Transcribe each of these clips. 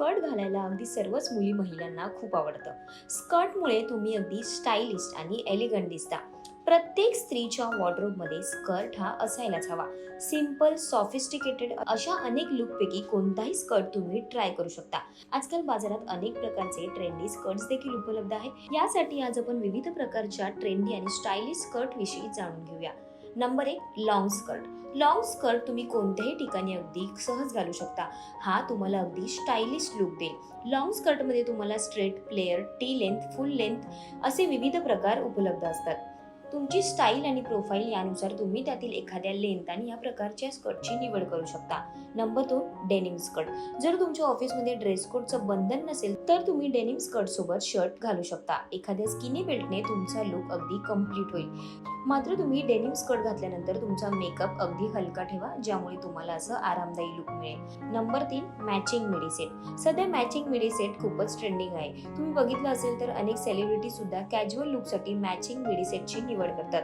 Skirt घालायला अगदी सर्वच मुली महिलांना खूप आवडतं. स्कर्टमुळे तुम्ही अगदी स्टायलिस्ट आणि एलिगंट दिसता. प्रत्येक स्त्रीच्या वॉर्डरोबमध्ये स्कर्ट हा असायलाच हवा. सिंपल सॉफिस्टिकेटेड अशा अनेक लुकपैकी कोणताही स्कर्ट तुम्ही ट्राय करू शकता. आजकाल बाजारात अनेक प्रकारचे ट्रेंडी स्कर्ट्स देखील उपलब्ध आहेत. यासाठी आज आपण विविध प्रकारच्या ट्रेंडी आणि स्टायलिश स्कर्ट विषयी जाणून घेऊया. नंबर एक लॉंग स्कर्ट लॉंग स्कर्ट तुम्ही कोणत्याही ठिकाणी अगदी सहज घालू शकता. हा तुम्हाला अगदी स्टायलिश लुक देईल. लॉंग स्कर्टमध्ये तुम्हाला straight flare tea length full length असे विविध प्रकार उपलब्ध असतात. तुमची स्टाईल आणि प्रोफाईल यानुसार तुम्ही त्यातील एखाद्या लेंथ आणि या प्रकारच्या स्कर्टची निवड करू शकता. नंबर दोन डेनिम स्कर्ट जर तुमच्या ऑफिसमध्ये ड्रेस कोडचं बंधन नसेल तर तुम्ही डेनिम स्कर्ट सोबत शर्ट घालू शकता. एखाद्या स्किनी बेल्टने तुमचा लुक अगदी कंप्लीट होईल. मात्र तुम्ही डेनिम स्कर्ट घातल्यानंतर तुमचा मेकअप अगदी हलका ठेवा ज्यामुळे तुम्हाला असं आरामदायी लुक मिळेल. नंबर तीन मॅचिंग मिडीसेट सध्या मॅचिंग मिडीसेट खूपच ट्रेंडिंग आहे. तुम्ही बघितलं असेल तर अनेक सेलिब्रिटी सुद्धा कॅज्युअल लुकसाठी मॅचिंग मिडीसेटची निवड निवड करतात.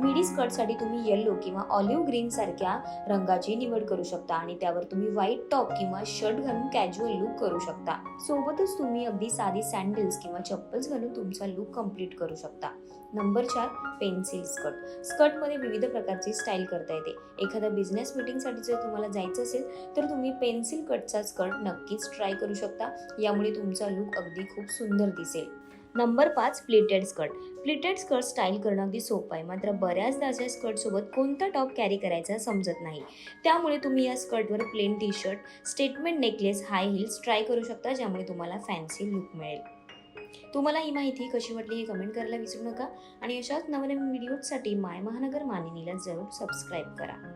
मिडी स्कर्टसाठी तुम्ही येल्लो किंवा ऑलिव्ह ग्रीन सारख्या रंगाची निवड करू शकता आणि त्यावर तुम्ही व्हाईट टॉप किंवा शर्ट घालून कॅज्युअल लुक करू शकता. सोबतच तुम्ही अगदी साधी सँडल्स किंवा चप्पल्स घालून तुमचा लुक कंप्लीट करू शकता. नंबर चार पेन्सिल स्कर्ट स्कर्टमध्ये विविध प्रकारची स्टाईल करता येते. एखाद्या बिझनेस मीटिंगसाठी जर तुम्हाला जायचं असेल तर तुम्ही पेन्सिल कटचा स्कर्ट नक्कीच ट्राय करू शकता. यामुळे तुमचा लुक अगदी खूप सुंदर दिसेल. नंबर पाच pleated skirt pleated skirt style करणं अगदी सोपं आहे. मात्र बऱ्याचदा अशा स्कर्टसोबत कोणता टॉप कॅरी करायचा समजत नाही. त्यामुळे तुम्ही या स्कर्टवर plain T shirt statement necklace high heels try करू शकता ज्यामुळे तुम्हाला फॅन्सी लुक मिळेल. तुम्हाला ही माहिती कशी वाटली हे कमेंट करायला विसरू नका. आणि अशाच नवनवीन व्हिडिओसाठी माय महानगर मानिनीला जरूर सबस्क्राईब करा.